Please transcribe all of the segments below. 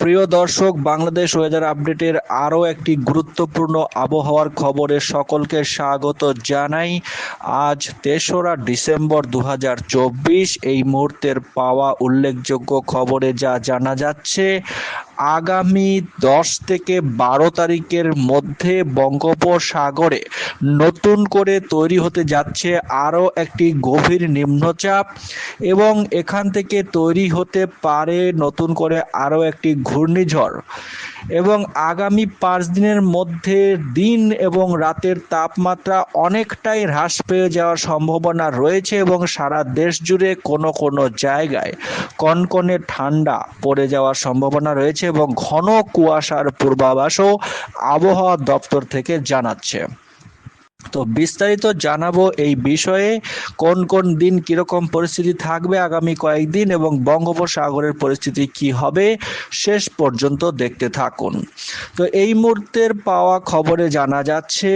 প্রিয় দর্শক, বাংলাদেশ ওয়েদার আপডেটের আরও একটি গুরুত্বপূর্ণ আবহাওয়ার খবরে সকলকে স্বাগত জানাই। আজ তেসরা ডিসেম্বর দু হাজার চব্বিশ, এই মুহূর্তের পাওয়া উল্লেখযোগ্য খবরে যা জানা যাচ্ছে আগামী দশ থেকে বারো তারিখের মধ্যে বঙ্গোপসাগরে নতুন করে তৈরি হতে যাচ্ছে আরও একটি গভীর নিম্নচাপ এবং এখান থেকে তৈরি হতে পারে নতুন করে আরও একটি ঘূর্ণিঝড়। এবং আগামী পাঁচ দিনের মধ্যে দিন এবং রাতের তাপমাত্রা অনেকটাই হ্রাস পেয়ে যাওয়ার সম্ভাবনা রয়েছে এবং সারা দেশ জুড়ে কোনো কোনো জায়গায় কনকনে ঠান্ডা পড়ে যাওয়ার সম্ভাবনা রয়েছে এবং ঘন কুয়াশার পূর্বাভাসও আবহাওয়া দপ্তর থেকে জানাচ্ছে। তো বিস্তারিত জানাব এই বিষয়ে, কোন কোন দিন কীরকম পরিস্থিতি থাকবে আগামী কয়েকদিন এবং বঙ্গোপসাগরের পরিস্থিতি কি হবে, শেষ পর্যন্ত দেখতে থাকুন। তো এই মুহূর্তের পাওয়া খবরে জানা যাচ্ছে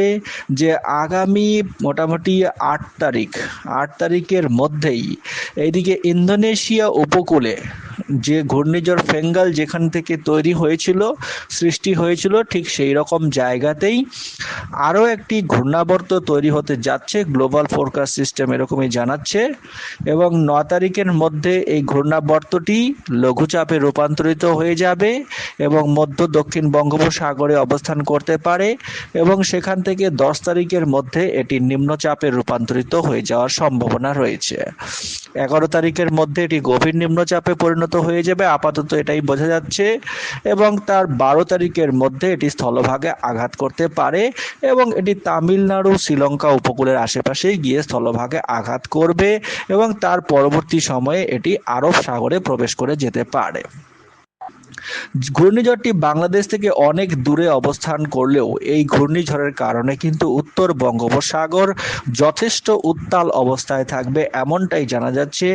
যে আগামী মোটামুটি আট তারিখ, আট তারিখের মধ্যেই এইদিকে ইন্দোনেশিয়া উপকূলে যে ঘূর্ণিঝড় ফেঙ্গাল যেখান থেকে তৈরি হয়েছিল, সৃষ্টি হয়েছিল ঠিক সেই রকম জায়গাতেই। আরও একটি ঘূর্ণাবর্ত তৈরি হতে যাচ্ছে, গ্লোবাল ফোরকাস্ট সিস্টেম এরকমই জানাচ্ছে এবং ন তারিখের মধ্যে এই ঘূর্ণাবর্তটি লঘুচাপে রূপান্তরিত হয়ে যাবে এবং মধ্য দক্ষিণ বঙ্গোপসাগরে অবস্থান করতে পারে এবং সেখান থেকে দশ তারিখের মধ্যে এটি নিম্নচাপে রূপান্তরিত হয়ে যাওয়ার সম্ভাবনা রয়েছে। এগারো তারিখের মধ্যে এটি গভীর নিম্নচাপে পরিণত হয়ে যাবে, আপাতত এটাই বোঝা যাচ্ছে এবং তার বারো তারিখের মধ্যে এটি স্থলভাগে আঘাত করতে পারে এবং এটি তামিলনাড়ু, শ্রীলঙ্কা উপকূলের আশেপাশে গিয়ে স্থলভাগে আঘাত করবে এবং তার পরবর্তী সময়ে এটি আরব সাগরে প্রবেশ করে যেতে পারে। ঘূর্ণিঝড়টি বাংলাদেশ থেকে অনেক দূরে অবস্থান করলেও এই ঘূর্ণিঝড়ের কারণে কিন্তু উত্তর বঙ্গোপসাগর যথেষ্ট উত্তাল অবস্থায় থাকবে এমনটাই জানা যাচ্ছে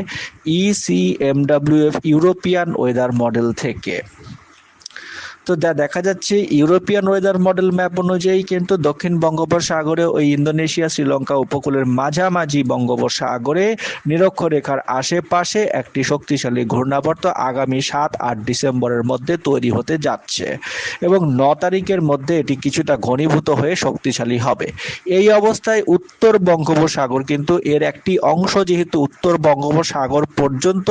ইসিএমডাব্লিউএফ ইউরোপিয়ান ওয়েদার মডেল থেকে। তো যা দেখা যাচ্ছে ইউরোপিয়ান ওয়েদার মডেল ম্যাপ অনুযায়ী কিন্তু দক্ষিণ বঙ্গোপসাগরে ওই ইন্দোনেশিয়া, শ্রীলঙ্কা উপকূলের মাঝামাঝি বঙ্গোপসাগরে নিরক্ষরেখার আশেপাশে একটি শক্তিশালী ঘূর্ণাবর্ত আগামী সাত আট ডিসেম্বরের মধ্যে তৈরি হতে যাচ্ছে এবং ন তারিখের মধ্যে এটি কিছুটা ঘনীভূত হয়ে শক্তিশালী হবে। এই অবস্থায় উত্তর বঙ্গোপসাগর কিন্তু এর একটি অংশ যেহেতু উত্তর বঙ্গোপসাগর পর্যন্ত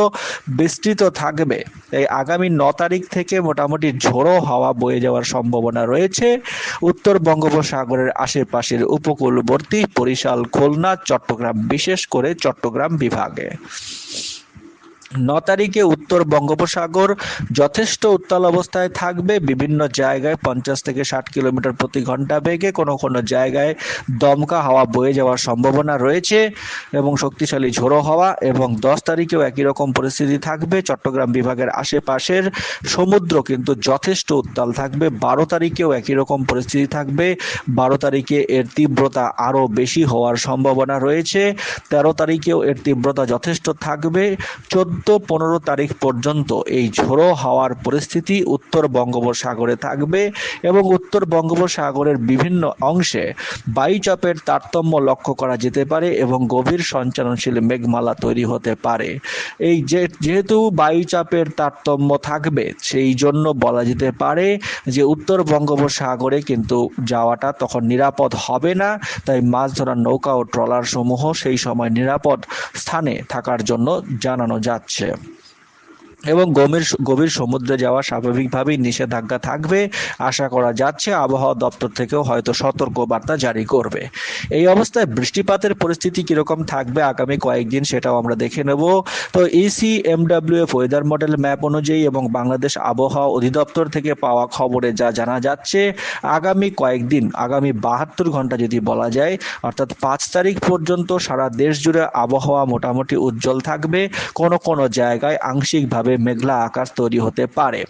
বিস্তৃত থাকবে এই আগামী ন তারিখ থেকে মোটামুটি ঝোড়ো হাওয়া বয়ে যাওয়ার সম্ভাবনা রয়েছে। উত্তর বঙ্গোপসাগরের আশেপাশের উপকূলবর্তী বরিশাল, খুলনা, চট্টগ্রাম, বিশেষ করে চট্টগ্রাম বিভাগে। ন তারিখে উত্তর বঙ্গোপসাগর যথেষ্ট উত্তাল অবস্থায় থাকবে। বিভিন্ন জায়গায় পঞ্চাশ থেকে ষাট কিলোমিটার প্রতি ঘণ্টা বেগে কোনো কোনো জায়গায় দমকা হাওয়া বয়ে যাওয়ার সম্ভাবনা রয়েছে এবং শক্তিশালী ঝোড়ো হাওয়া এবং দশ তারিখেও একই রকম পরিস্থিতি থাকবে। চট্টগ্রাম বিভাগের আশেপাশের সমুদ্র কিন্তু যথেষ্ট উত্তাল থাকবে। বারো তারিখেও একই রকম পরিস্থিতি থাকবে। বারো তারিখে এর তীব্রতা আরও বেশি হওয়ার সম্ভাবনা রয়েছে। তেরো তারিখেও এর তীব্রতা যথেষ্ট থাকবে। চোদ্দ চোদ্দ পনেরো তারিখ পর্যন্ত এই ঝোড়ো হাওয়ার পরিস্থিতি উত্তর বঙ্গোপসাগরে থাকবে এবং উত্তর বঙ্গোপসাগরের বিভিন্ন অংশে বায়ুচাপের তারতম্য লক্ষ্য করা যেতে পারে এবং গভীর সঞ্চালনশীল মেঘমালা তৈরি হতে পারে। এই যে, যেহেতু বায়ুচাপের তারতম্য থাকবে, সেই জন্য বলা যেতে পারে যে উত্তর বঙ্গোপসাগরে কিন্তু যাওয়াটা তখন নিরাপদ হবে না, তাই মাছ ধরার নৌকা ও ট্রলার সমূহ সেই সময় নিরাপদ স্থানে থাকার জন্য জানানো যাচ্ছে। যাচ্ছে এবং গভীর গভীর সমুদ্রে যাওয়া স্বাভাবিকভাবেই নিষেধাজ্ঞা থাকবে। আশা করা যাচ্ছে আবহাওয়া দপ্তর থেকেও হয়তো সতর্ক বার্তা জারি করবে। এই অবস্থায় বৃষ্টিপাতের পরিস্থিতি কীরকম থাকবে আগামী কয়েকদিন সেটাও আমরা দেখে নেব। তো EC MWF weather model map অনুযায়ী এবং বাংলাদেশ আবহাওয়া অধিদপ্তর থেকে পাওয়া খবরে যা জানা যাচ্ছে, আগামী কয়েকদিন, আগামী বাহাত্তর ঘণ্টা যদি বলা যায়, অর্থাৎ পাঁচ তারিখ পর্যন্ত সারা দেশ জুড়ে আবহাওয়া মোটামুটি উজ্জ্বল থাকবে। কোনো কোনো জায়গায় আংশিকভাবে ভাবে মেঘলা আকাশ তৈরি হতে পারে।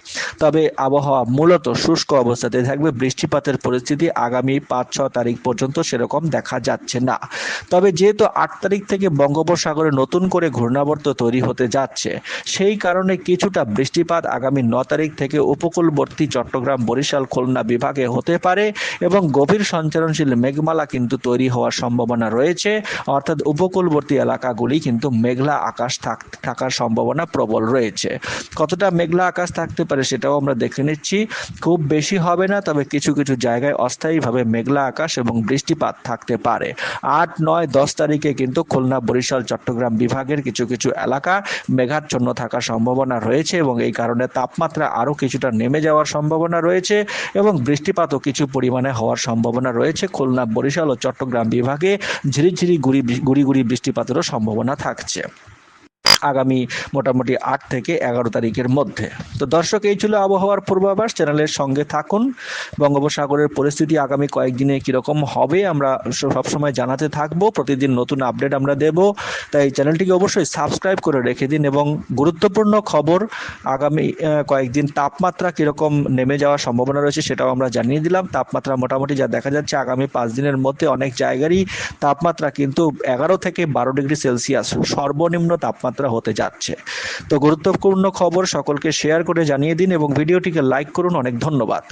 তবে আবহাওয়া মূলত শুষ্ক অবস্থাতে থাকবে। বৃষ্টিপাতের পরিস্থিতি আগামী পাঁচ ছ তারিখ পর্যন্ত সেরকম দেখা যাচ্ছে না। তবে যেহেতু আট তারিখ থেকে বঙ্গোপসাগরে নতুন করে ঘূর্ণাবর্ত তৈরি হতে যাচ্ছে, সেই কারণে কিছুটা বৃষ্টিপাত আগামী ন তারিখ থেকে উপকূলবর্তী চট্টগ্রাম, বরিশাল, খুলনা বিভাগে হতে পারে এবং গভীর সঞ্চালনশীল মেঘমালা কিন্তু তৈরি হওয়ার সম্ভাবনা রয়েছে। অর্থাৎ উপকূলবর্তী এলাকাগুলি কিন্তু মেঘলা আকাশ থাকার সম্ভাবনা প্রবল রয়েছে। রয়েছে কতটা মেঘলা আকাশ থাকতে পারে সেটাও আমরা দেখে নিচ্ছি। খুব বেশি হবে না, তবে কিছু কিছু জায়গায় অস্থায়ীভাবে মেঘলা আকাশ এবং বৃষ্টিপাত থাকতে পারে। আট, নয়, দশ তারিখে কিন্তু খুলনা, বরিশাল, চট্টগ্রাম বিভাগের কিছু কিছু এলাকা মেঘাচ্ছন্ন থাকার সম্ভাবনা রয়েছে এবং এই কারণে তাপমাত্রা আরও কিছুটা নেমে যাওয়ার সম্ভাবনা রয়েছে এবং বৃষ্টিপাতও কিছু পরিমাণে হওয়ার সম্ভাবনা রয়েছে। খুলনা, বরিশাল ও চট্টগ্রাম বিভাগে ঝিরিঝিরি গুড়ি গুড়ি গুড়ি বৃষ্টিপাতেরও সম্ভাবনা থাকছে। আগামী মোটামুটি আট থেকে এগারো তারিখের মধ্যে। তো দর্শক, এই ছিল আবহাওয়ার পূর্বাভাস। চ্যানেলের সঙ্গে থাকুন। বঙ্গোপসাগরের পরিস্থিতি আগামী কয়েকদিনে কীরকম হবে, আমরা সবসময় জানাতে থাকব। প্রতিদিন নতুন আপডেট আমরা দেব। তাই চ্যানেলটিকে অবশ্যই সাবস্ক্রাইব করে রেখে দিন এবং গুরুত্বপূর্ণ খবর, আগামী কয়েকদিন তাপমাত্রা কীরকম নেমে যাওয়ার সম্ভাবনা রয়েছে সেটাও আমরা জানিয়ে দিলাম। তাপমাত্রা মোটামুটি যা দেখা যাচ্ছে আগামী পাঁচ দিনের মধ্যে অনেক জায়গারই তাপমাত্রা কিন্তু এগারো থেকে বারো ডিগ্রি সেলসিয়াস। সর্বনিম্ন তাপমাত্রা হতে যাচ্ছে। তো গুরুত্বপূর্ণ খবর সকলকে শেয়ার করে জানিয়ে দিন এবং ভিডিওটিকে লাইক করুন। অনেক ধন্যবাদ।